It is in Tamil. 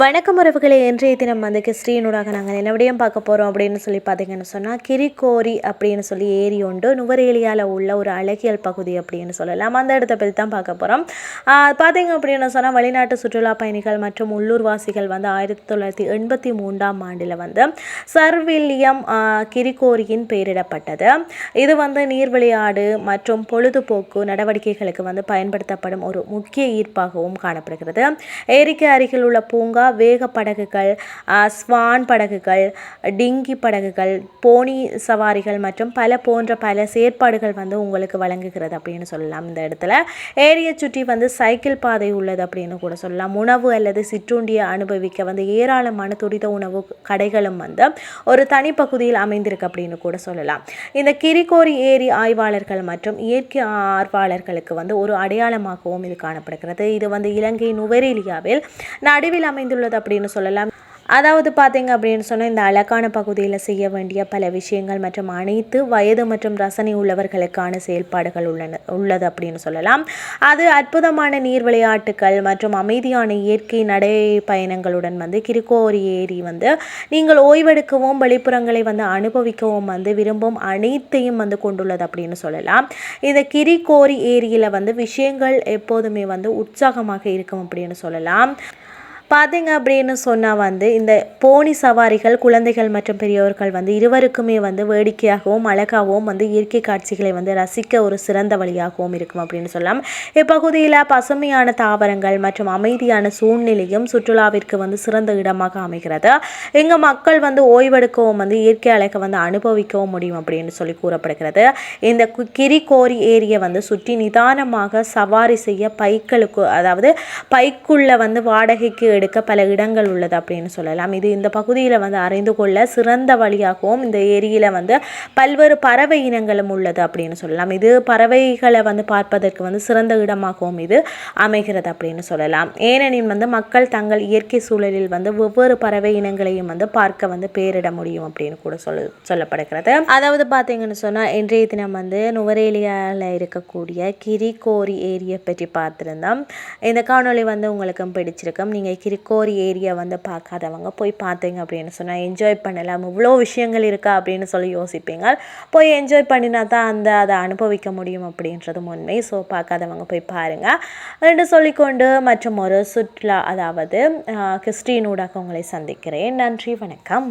வணக்கம் உறவுகளை. இன்றைய தினம் வந்து கிறிஸ்டியனூடாக நாங்கள் என்ன விடையும் பார்க்க போகிறோம் அப்படின்னு சொல்லி பார்த்தீங்கன்னு சொன்னால் கிரிக்கோரி அப்படின்னு சொல்லி ஏரி உண்டு. நுவரேலியாவில் உள்ள ஒரு அழகியல் பகுதி அப்படின்னு சொல்லலாம். அந்த இடத்த பற்றி தான் பார்க்க போகிறோம் பார்த்தீங்க அப்படின்னு சொன்னால் வெளிநாட்டு சுற்றுலா பயணிகள் மற்றும் உள்ளூர்வாசிகள் வந்து ஆயிரத்தி தொள்ளாயிரத்தி எண்பத்தி மூன்றாம் ஆண்டில் வந்து சர் வில்லியம் கிரிக்கோரியின் பெயரிடப்பட்டது. இது வந்து நீர்விளையாடு மற்றும் பொழுதுபோக்கு நடவடிக்கைகளுக்கு வந்து பயன்படுத்தப்படும் ஒரு முக்கிய ஈர்ப்பாகவும் காணப்படுகிறது. ஏரிக்கு அருகில் உள்ள பூங்கா வேக படகுகள் ஸ்வான் படகுகள் டிங்கி படகுகள் போனி சவாரிகள் மற்றும் பல போன்ற பல செயற்பாடுகள் வந்து உங்களுக்கு வழங்குகிறது அப்படின்னு சொல்லலாம். இந்த இடத்துல ஏரியை சுற்றி வந்து சைக்கிள் பாதை உள்ளது அப்படின்னு கூட சொல்லலாம். உணவு அல்லது சிற்றுண்டியை அனுபவிக்க வந்து ஏராளமான துரித உணவு கடைகளும் வந்து ஒரு தனிப்பகுதியில் அமைந்திருக்கு அப்படின்னு கூட சொல்லலாம். இந்த கிரிகோரி ஏரி ஆய்வாளர்கள் மற்றும் இயற்கை ஆர்வலர்களுக்கு வந்து ஒரு அடையாளமாகவும் இது காணப்படுகிறது. இது வந்து இலங்கை நுவரேலியாவில் நடுவில் அமைந்துள்ள உள்ளது அப்படின்னு சொல்லலாம். அதாவது பார்த்தீங்க அப்படின்னு சொன்னால் இந்த அழகான பகுதியில் செய்ய வேண்டிய பல விஷயங்கள் மற்றும் அனைத்து வயது மற்றும் ரசனை உள்ளவர்களுக்கான செயல்பாடுகள் உள்ளன உள்ளது அப்படின்னு சொல்லலாம். அது அற்புதமான நீர் விளையாட்டுகள் மற்றும் அமைதியான இயற்கை நடை பயணங்களுடன் வந்து கிரிக்கோரி ஏரி வந்து நீங்கள் ஓய்வெடுக்கவும் வெளிப்புறங்களை வந்து அனுபவிக்கவும் வந்து விரும்பும் அனைத்தையும் வந்து கொண்டுள்ளது அப்படின்னு சொல்லலாம். இந்த கிரிக்கோரி ஏரியில் வந்து விஷயங்கள் எப்போதுமே வந்து உற்சாகமாக இருக்கும் அப்படின்னு சொல்லலாம். பார்த்தீங்க அப்படின்னு சொன்னால் வந்து இந்த போனி சவாரிகள் குழந்தைகள் மற்றும் பெரியவர்கள் வந்து இருவருக்குமே வந்து வேடிக்கையாகவும் அழகாகவும் வந்து இயற்கை காட்சிகளை வந்து ரசிக்க ஒரு சிறந்த வழியாகவும் இருக்கும் அப்படின்னு சொல்லலாம். இப்பகுதியில் பசுமையான தாவரங்கள் மற்றும் அமைதியான சூழ்நிலையும் சுற்றுலாவிற்கு வந்து சிறந்த இடமாக அமைகிறது. இங்கே மக்கள் வந்து ஓய்வெடுக்கவும் வந்து இயற்கை அழகை வந்து அனுபவிக்கவும் முடியும் அப்படின்னு சொல்லி கூறப்படுகிறது. இந்த கிரிகோரி ஏரியை வந்து சுற்றி நிதானமாக சவாரி செய்ய பைக்களுக்கு அதாவது பைக்குள்ள வந்து வாடகைக்கு எடுக்க பல இடங்கள் உள்ளது அப்படின்னு சொல்லலாம். இது இந்த பகுதியில் வந்து அறிந்து கொள்ள சிறந்த வழியாகவும் இந்த ஏரியில் வந்து பல்வேறு பறவை இனங்களும் உள்ளது அப்படின்னு சொல்லலாம். இது பறவைகளை வந்து பார்ப்பதற்கு வந்து சிறந்த இடமாகவும் இது அமைகிறது அப்படின்னு சொல்லலாம். ஏனெனில் வந்து மக்கள் தங்கள் இயற்கை சூழலில் வந்து ஒவ்வொரு பறவை இனங்களையும் வந்து பார்க்க வந்து பேரிட முடியும் அப்படின்னு கூட சொல்ல சொல்லப்படுகிறது. அதாவது பார்த்தீங்கன்னு சொன்னால் இன்றைய தினம் வந்து நுவரேலியாவில் இருக்கக்கூடிய கிரிகோரி ஏரியை பற்றி பார்த்துருந்தோம். இந்த காணொலி வந்து உங்களுக்கும் பிடிச்சிருக்கும். நீங்கள் கிரிக்கோரி ஏரியா வந்து பார்க்காதவங்க போய் பார்த்தீங்க அப்படின்னு சொன்னால் என்ஜாய் பண்ணலாம். இவ்வளோ விஷயங்கள் இருக்கா? அப்படின்னு சொல்லி யோசிப்பீங்க. போய் என்ஜாய் பண்ணினா தான் அந்த அதை அனுபவிக்க முடியும் அப்படின்றதும் உண்மை. ஸோ பார்க்காதவங்க போய் பாருங்கள் என்று சொல்லிக்கொண்டு மற்றும் ஒரு சுற்றுலா அதாவது கிறிஸ்டின் ஊடாக உங்களை சந்திக்கிறேன். நன்றி. வணக்கம்.